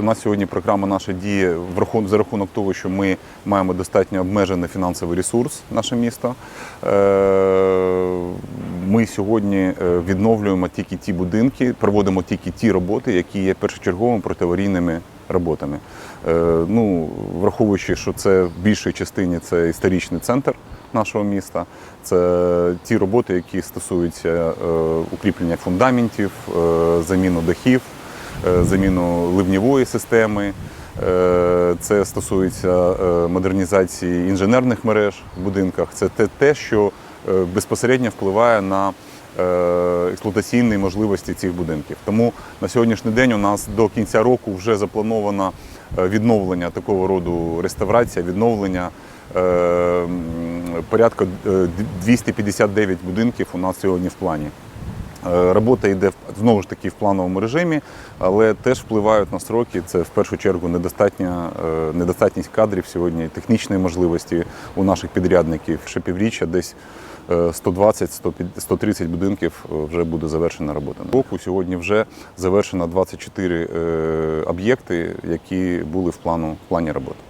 У нас сьогодні програма наша діє за рахунок того, що ми маємо достатньо обмежений фінансовий ресурс, наше місто. Е, Ми сьогодні е, відновлюємо тільки ті будинки, проводимо тільки ті роботи, які є першочерговими протиаварійними роботами. Е, Ну, враховуючи, що це в більшій частині це історичний центр нашого міста, це ті роботи, які стосуються укріплення фундаментів, заміну дахів заміну ливнєвої системи. Е, Це стосується е, модернізації інженерних мереж в будинках. Це те, що е, безпосередньо впливає на е, експлуатаційні можливості цих будинків. Тому на сьогоднішній день у нас до кінця року вже заплановано е, відновлення такого роду реставрація, відновлення. е, Порядка е, 259 будинків у нас сьогодні в плані. Е, Робота йде знову ж таки в плановому режимі, але теж впливають на строки. Це в першу чергу недостатня, е, недостатність кадрів сьогодні, технічної можливості у наших підрядників. Ще півріччя десь е, 120-130 будинків е, вже буде завершена робота. Року сьогодні вже завершено 24 е, об'єкти, які були в плану в плані роботи.